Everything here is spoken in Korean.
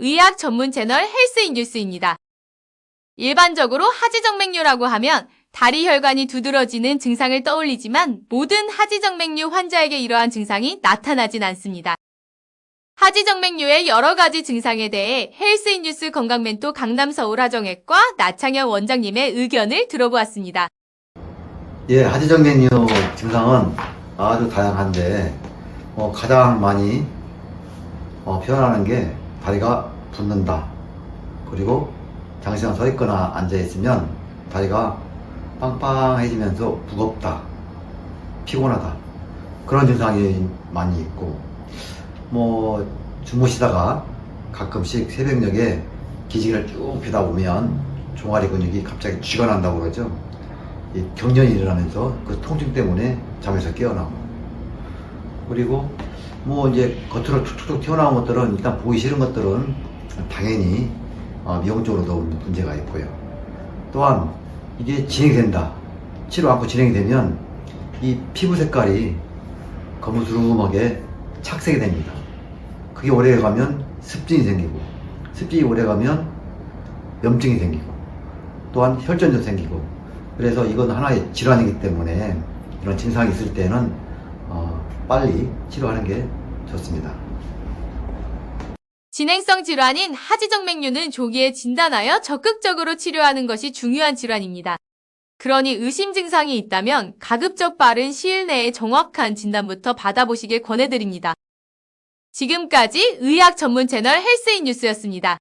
의학 전문 채널 헬스인 뉴스입니다. 일반적으로 하지정맥류라고 하면 다리 혈관이 두드러지는 증상을 떠올리지만 모든 하지정맥류 환자에게 이러한 증상이 나타나진 않습니다. 하지정맥류의 여러 가지 증상에 대해 헬스인 뉴스 건강멘토 강남 서울 하정외과 나창현 원장님의 의견을 들어보았습니다. 예, 하지정맥류 증상은 아주 다양한데 어, 가장 많이 어, 표현하는 게 다리가 붓는다. 그리고 장시간 서 있거나 앉아 있으면 다리가 빵빵해지면서 무겁다. 피곤하다. 그런 증상이 많이 있고 뭐 주무시다가 가끔씩 새벽녘에 기지개를 쭉 펴다 보면 종아리 근육이 갑자기 쥐가 난다고 그러죠. 이 경련이 일어나면서 그 통증 때문에 잠에서 깨어나고 그리고 뭐 이제 겉으로 툭툭툭 튀어나온 것들은 일단 보기 싫은 것들은 당연히 어, 미용 적으로도 문제가 있고요. 또한 이게 진행된다. 치료 않고 진행이 되면 이 피부 색깔이 거무스름하게 착색이 됩니다. 그게 오래 가면 습진이 생기고 습진이 오래 가면 염증이 생기고 또한 혈전도 생기고 그래서 이건 하나의 질환이기 때문에 이런 증상이 있을 때는 어, 빨리 치료하는 게 좋습니다. 진행성 질환인 하지정맥류는 조기에 진단하여 적극적으로 치료하는 것이 중요한 질환입니다. 그러니 의심 증상이 있다면 가급적 빠른 시일 내에 정확한 진단부터 받아보시길 권해드립니다. 지금까지 의학 전문 채널 헬스인 뉴스였습니다.